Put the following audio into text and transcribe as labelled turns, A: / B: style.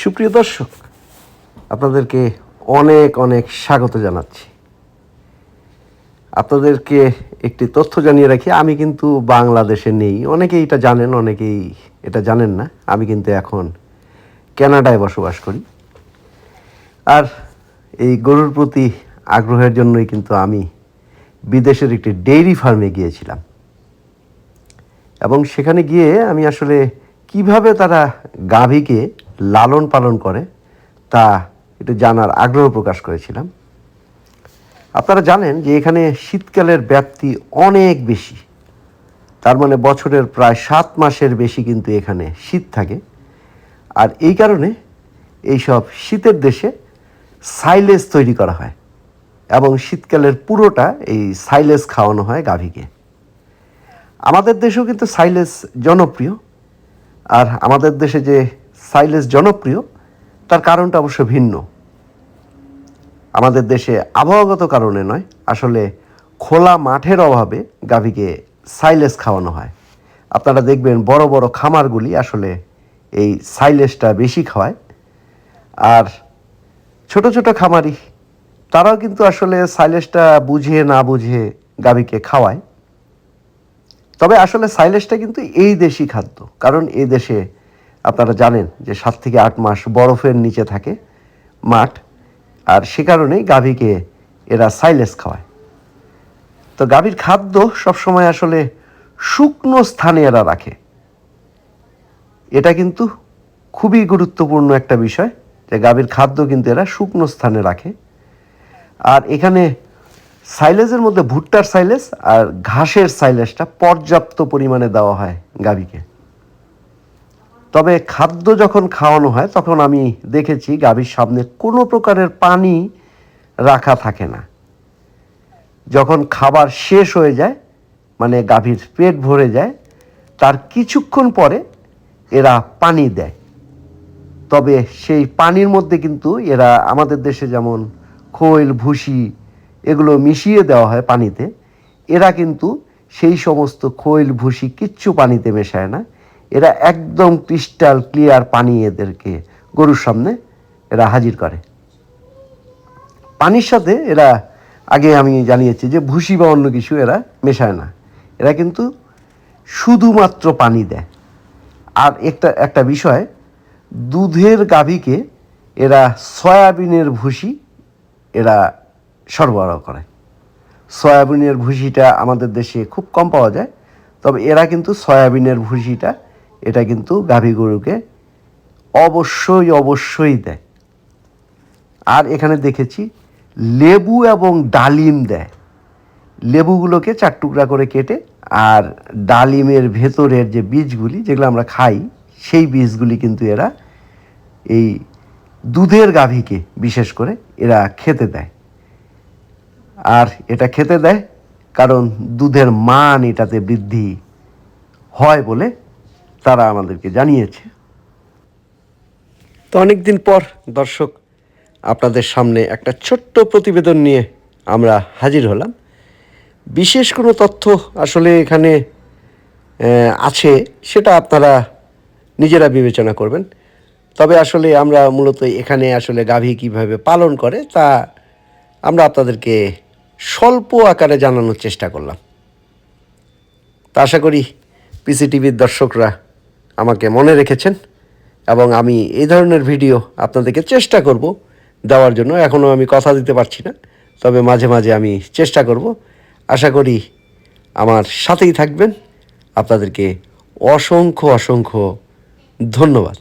A: সুপ্রিয় দর্শক, আপনাদেরকে অনেক অনেক স্বাগত জানাচ্ছি। আপনাদেরকে একটি তথ্য জানিয়ে রাখি, আমি কিন্তু বাংলাদেশে নেই। অনেকেই এটা জানেন, অনেকেই এটা জানেন না। আমি কিন্তু এখন কানাডায় বসবাস করি। আর এই গরুর প্রতি আগ্রহের জন্যই কিন্তু আমি বিদেশের একটি ডেইরি ফার্মে গিয়েছিলাম। এবং সেখানে গিয়ে আমি আসলে কীভাবে তারা গাভীকে লালন পালন করে, তা একটু জানার আগ্রহ প্রকাশ করেছিলাম। আপনারা জানেন যে এখানে শীতকালের ব্যাপ্তি অনেক বেশি। তার মানে বছরের প্রায় সাত মাসের বেশি কিন্তু এখানে শীত থাকে। আর এই কারণে এইসব শীতের দেশে সাইলেজ তৈরি করা হয় এবং শীতকালের পুরোটা এই সাইলেজ খাওয়ানো হয় গাভীকে। আমাদের দেশেও কিন্তু সাইলেজ জনপ্রিয়। আর আমাদের দেশে যে সাইলেজ জনপ্রিয়, তার কারণটা অবশ্য ভিন্ন। আমাদের দেশে আবহাওয়াগত কারণে নয়, আসলে খোলা মাঠের অভাবে গাভীকে সাইলেজ খাওয়ানো হয়। আপনারা দেখবেন বড় বড় খামারগুলি আসলে এই সাইলেজটা বেশি খাওয়ায়। আর ছোট ছোট খামারি, তারাও কিন্তু আসলে সাইলেজটা বুঝে না বুঝে গাভীকে খাওয়ায়। তবে আসলে সাইলেজটা কিন্তু এই দেশি খাদ্য, কারণ এই দেশে আপনারা জানেন যে সাত থেকে আট মাস বরফের নিচে থাকে মাঠ, আর সে কারণেই গাভীকে এরা সাইলেজ খাওয়ায়। তো গাভীর খাদ্য সবসময় আসলে শুকনো স্থানে এরা রাখে। এটা কিন্তু খুবই গুরুত্বপূর্ণ একটা বিষয় যে গাভীর খাদ্য কিন্তু এরা শুকনো স্থানে রাখে। আর এখানে সাইলেজের মধ্যে ভুট্টার সাইলেজ আর ঘাসের সাইলেজটা পর্যাপ্ত পরিমাণে দেওয়া হয় গাভীকে। তবে খাদ্য যখন খাওয়ানো হয়, তখন আমি দেখেছি গাভীর সামনে কোনো প্রকারের পানি রাখা থাকে না। যখন খাবার শেষ হয়ে যায় মানে গাভীর পেট ভরে যায়, তার কিছুক্ষণ পরে এরা পানি দেয়। তবে সেই পানির মধ্যে কিন্তু এরা আমাদের দেশে যেমন খৈল, ভুসি এগুলো মিশিয়ে দেওয়া হয় পানিতে, এরা কিন্তু সেই সমস্ত খৈল, ভুসি কিচ্ছু পানিতে মেশায় না। এরা একদম ক্রিস্টাল, ক্লিয়ার পানি এদেরকে গরুর সামনে এরা হাজির করে। পানির সাথে এরা, আগে আমি জানিয়েছি যে ভুসি বা অন্য কিছু এরা মেশায় না। এরা কিন্তু শুধুমাত্র পানি দেয়। আর একটা একটা বিষয়, দুধের গাভীকে এরা সয়াবিনের ভুসি এরা সরবরাহ করে। সয়াবিনের ভুসিটা আমাদের দেশে খুব কম পাওয়া যায়, তবে এরা কিন্তু সয়াবিনের ভুসিটা এটা কিন্তু গাভী গরুকে অবশ্যই অবশ্যই দেয়। আর এখানে দেখেছি, লেবু এবং ডালিম দেয়। লেবুগুলোকে চার টুকরা করে কেটে আর ডালিমের ভেতরের যে বীজগুলি যেগুলো আমরা খাই, সেই বীজগুলি কিন্তু এরা এই দুধের গাভীকে বিশেষ করে এরা খেতে দেয়। আর এটা খেতে দেয় কারণ দুধের মান এটাতে বৃদ্ধি হয় বলে তারা আমাদেরকে জানিয়েছে। তো অনেক দিন পর, দর্শক, আপনাদের সামনে একটা ছোট্ট প্রতিবেদন নিয়ে আমরা হাজির হলাম। বিশেষ কোনো তথ্য আসলে এখানে আছে, সেটা আপনারা নিজেরা বিবেচনা করবেন। তবে আসলে আমরা মূলত এখানে আসলে গাভী কীভাবে পালন করে, তা আমরা আপনাদেরকে স্বল্প আকারে জানানোর চেষ্টা করলাম। তা আশা করি, পিসিটিভির দর্শকরা আমাকে মনে রেখেছেন এবং আমি এই ধরনের ভিডিও আপনাদেরকে চেষ্টা করব দেওয়ার জন্য। এখনও আমি কথা দিতে পারছি না, তবে মাঝে মাঝে আমি চেষ্টা করব। আশা করি আমার সাথেই থাকবেন। আপনাদেরকে অসংখ্য অসংখ্য ধন্যবাদ।